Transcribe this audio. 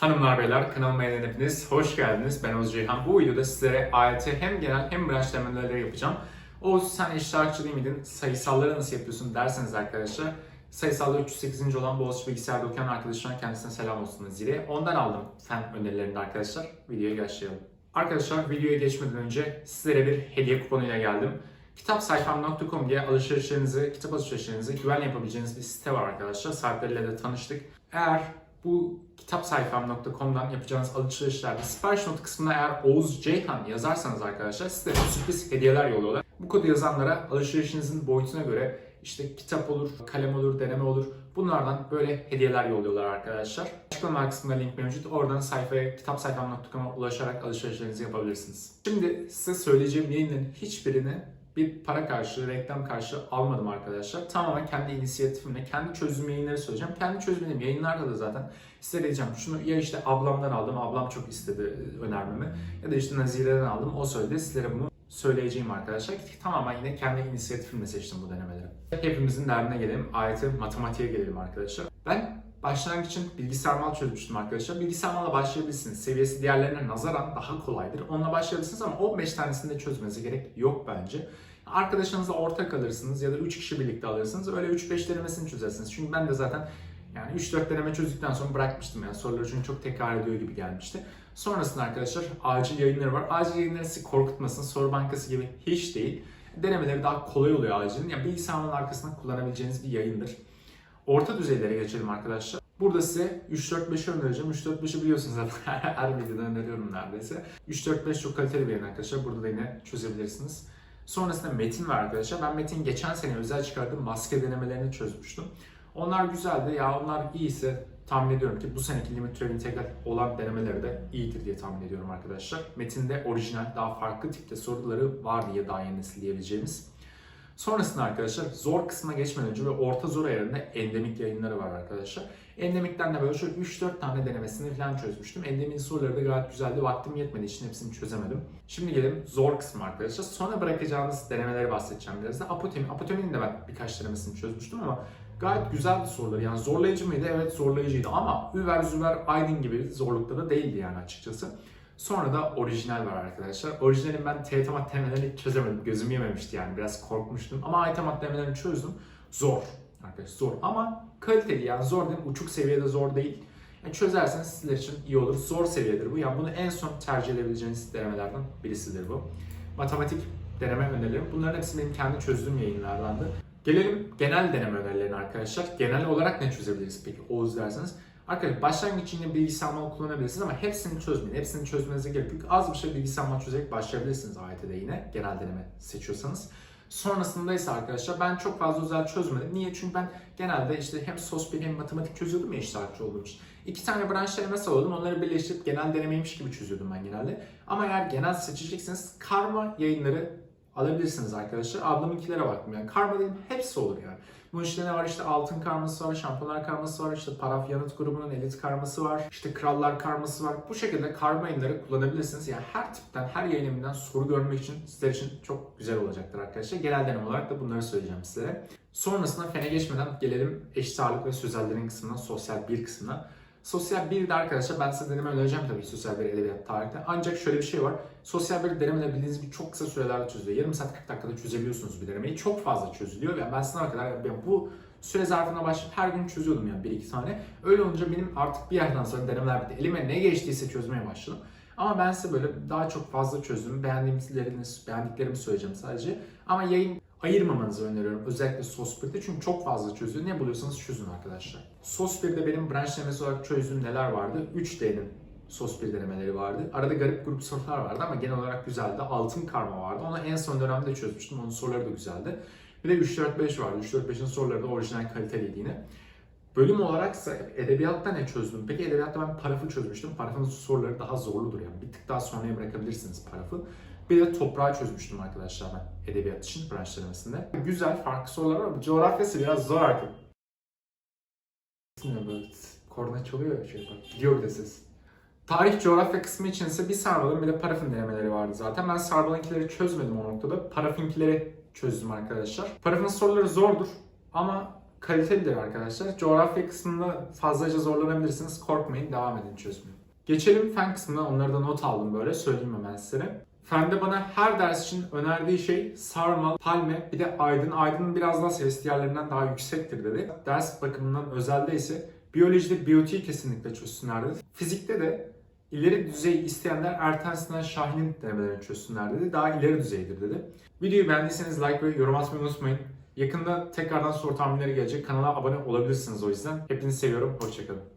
Hanımlar beyler kanalıma yeniden hepiniz hoş geldiniz. Ben Oğuz Ceyhan. Bu videoda sizlere AYT hem genel hem branş denemeleri yapacağım. Oğuz sen iştirakçı değil? Sayısalları nasıl yapıyorsun derseniz arkadaşlar. Sayısalda 308. olan Boğaziçi Bilgisayar'da okuyan arkadaşlarına kendisine selam olsun zile. Ondan aldım fen önerilerini arkadaşlar. Videoya başlayalım. Arkadaşlar videoya geçmeden önce sizlere bir hediye kuponuyla geldim. Kitapsayfam.com diye alışverişlerinizi, kitap alışverişlerinizi güvenle yapabileceğiniz bir site var arkadaşlar. Sahipleriyle de tanıştık. Eğer bu kitapsayfam.com'dan yapacağınız alışverişlerde sipariş not kısmına eğer Oğuz Ceyhan yazarsanız arkadaşlar size sürpriz hediyeler yolluyorlar. Bu kodu yazanlara alışverişinizin boyutuna göre işte kitap olur, kalem olur, deneme olur. Bunlardan böyle hediyeler yolluyorlar arkadaşlar. Açıklama kısmında link mevcut. Oradan sayfaya kitapsayfam.com'a ulaşarak alışverişlerinizi yapabilirsiniz. Şimdi size söyleyeceğim yayınların hiçbirini bir para karşılığı, reklam karşılığı almadım arkadaşlar. Tamamen kendi inisiyatifimle, kendi çözüm yayınları söyleyeceğim. Kendi çözümlerim yayınlarda da zaten size diyeceğim. Şunu ya işte ablamdan aldım, ablam çok istedi önermemi. Ya da işte Nazire'den aldım, o söyledi. Sizlere bunu söyleyeceğim arkadaşlar. Tamamen yine kendi inisiyatifimle seçtim bu denemeleri. Hepimizin derdine gelelim. Ayeti matematiğe gelelim arkadaşlar. Ben başlangıç için bilgisayar mal çözmüştüm arkadaşlar. Bilgisayar malla başlayabilirsiniz. Seviyesi diğerlerine nazaran daha kolaydır. Onunla başlayabilirsiniz ama 15 tanesini de çözmenize gerek yok bence. Arkadaşınızla ortak alırsınız ya da 3 kişi birlikte alırsınız. Öyle 3-5 denemesini çözersiniz. Çünkü ben de zaten yani 3-4 deneme çözdükten sonra bırakmıştım yani soruları çünkü çok tekrar ediyor gibi gelmişti. Sonrasında arkadaşlar acil yayınları var. Acil yayınları sizi korkutmasın. Soru bankası gibi hiç değil. Denemeleri daha kolay oluyor acilin. Yani bilgisayarın arkasında kullanabileceğiniz bir yayındır. Orta düzeylere geçelim arkadaşlar. Burada size 3-4-5'i önereceğim. 3-4-5'i biliyorsunuz zaten her videoda öneriyorum neredeyse. 3-4-5 çok kaliteli bir yayın arkadaşlar. Burada da yine çözebilirsiniz. Sonrasında metin var arkadaşlar. Ben metin geçen sene özel çıkardığım maske denemelerini çözmüştüm. Onlar güzeldi. Ya onlar iyiyse tahmin ediyorum ki bu seneki limit türev integral olan denemeleri de iyidir diye tahmin ediyorum arkadaşlar. Metinde orijinal daha farklı tipte soruları var diye daha yeni nesil diyebileceğimiz. Sonrasında arkadaşlar zor kısma geçmeden önce ve orta zor ayarında endemik yayınları var arkadaşlar. Endemikten de böyle şöyle 3-4 tane denemesini falan çözmüştüm. Endemin soruları da gayet güzeldi. Vaktim yetmediği için hepsini çözemedim. Şimdi gelelim zor kısmı arkadaşlar. Sonra bırakacağınız denemeleri bahsedeceğim biraz da. Apotemi. Apoteminin de ben birkaç denemesini çözmüştüm ama gayet güzeldi soruları. Yani zorlayıcı mıydı? Evet zorlayıcıydı ama Üver Züver Aydın gibi zorlukta da değildi yani açıkçası. Sonra da orijinal var arkadaşlar. Orijinalin ben TYT matemelerini hiç çözemedim. Gözüm yememişti yani. Biraz korkmuştum. Ama AYT matemelerini çözdüm. Zor. Arkadaşlar zor ama kaliteli yani zor değil. Uçuk seviyede zor değil. Yani çözerseniz sizler için iyi olur. Zor seviyedir bu. Yani bunu en son tercih edebileceğiniz denemelerden birisidir bu. Matematik deneme önerilerim. Bunların hepsi benim kendi çözdüğüm yayınlardandı. Gelelim genel deneme önerilerine arkadaşlar. Genel olarak ne çözebiliriz peki Oğuz derseniz? Arkadaşlar başlangıç için bilgisayar mal kullanabilirsiniz ama hepsini çözmeyin. Hepsini çözmenize gerek yok. Az bir şey bilgisayar mal çözerek başlayabilirsiniz AYT'de yine. Genel deneme seçiyorsanız. Sonrasında ise arkadaşlar ben çok fazla özel çözmedim. Niye? Çünkü ben genelde işte hem sos bir hem matematik çözüyordum ya iştirakçı olduğum için. İki tane branş denemesi alıyordum. Onları birleştirip genel denemeymiş gibi çözüyordum ben genelde. Ama eğer genel seçecekseniz karma yayınları alabilirsiniz arkadaşlar. Ablamınkilere baktım yani. Karma dediğim hepsi olur yani. Bunun içinde ne var? İşte altın karması var, şampiyonlar karması var, işte paraf yanıt grubunun elit karması var, işte krallar karması var. Bu şekilde karma yayınları kullanabilirsiniz. Yani her tipten, her yayın soru görmek için sizler için çok güzel olacaktır arkadaşlar. Genel deneme olarak da bunları söyleyeceğim sizlere. Sonrasında fene geçmeden gelelim eşit ağırlık ve sözellerin kısmına, sosyal bir kısmına. Sosyal bir de arkadaşlar ben size deneme önereceğim tabii sosyal bir edebiyat tarihte. Ancak şöyle bir şey var. Sosyal bir denemeler bildiğiniz gibi çok kısa sürelerde çözülüyor. Yarım saat 40 dakikada çözebiliyorsunuz bir denemeyi. Çok fazla çözülüyor. Yani ben sınava kadar ben bu süre zarfına başlayıp her gün çözüyordum yani bir iki tane. Öyle olunca benim artık bir yerden sonra denemeler bitti. Elime ne geçtiyse çözmeye başladım. Ama ben size böyle daha çok fazla çözdüm. Beğendiğimlerini, beğendiklerimi söyleyeceğim sadece. Ama yayın ayırmamanızı öneriyorum. Özellikle SOS 1'de çünkü çok fazla çözüyor. Ne buluyorsanız çözün arkadaşlar. SOS 1'de benim branş denemesi olarak çözdüğüm neler vardı? 3D'nin SOS 1 denemeleri vardı. Arada garip grup sorular vardı ama genel olarak güzeldi. Altın karma vardı. Onu en son dönemde çözmüştüm. Onun soruları da güzeldi. Bir de 3-4-5 vardı. 3-4-5'in soruları da orijinal kaliteliydi yine. Bölüm olaraksa edebiyatta ne çözdüm? Peki edebiyatta ben parafı çözmüştüm. Parafın soruları daha zorludur yani. Bir tık daha sonraya bırakabilirsiniz parafı. Bir de toprağı çözmüştüm arkadaşlar ben edebiyat için branş denemesinde. Güzel farklı sorular var coğrafyası biraz zor artık. Böyle korna çalıyor ya şey. Gidiyor bir de ses. Tarih coğrafya kısmı için ise bir sarbalın bir de parafın denemeleri vardı zaten. Ben sarbalınkileri çözmedim o noktada. Parafinkileri çözdüm arkadaşlar. Parafın soruları zordur ama kalitelidir arkadaşlar. Coğrafya kısmında fazlaca zorlanabilirsiniz. Korkmayın, devam edin çözmeye. Geçelim fen kısmına. Onları da not aldım böyle. Söyleyeyim hemen size. Fende bana her ders için önerdiği şey sarmal, palme, bir de aydın. Aydın'ın biraz daha ses diğerlerinden daha yüksektir dedi. Ders bakımından özelde ise biyolojide biyotiği kesinlikle çözsünler dedi. Fizikte de ileri düzey isteyenler Erten Şahin'in denemelerini çözsünler dedi. Daha ileri düzeydir dedi. Videoyu beğendiyseniz like ve yorum atmayı unutmayın. Yakında tekrardan soru tahminleri gelecek. Kanala abone olabilirsiniz o yüzden. Hepinizi seviyorum. Hoşçakalın.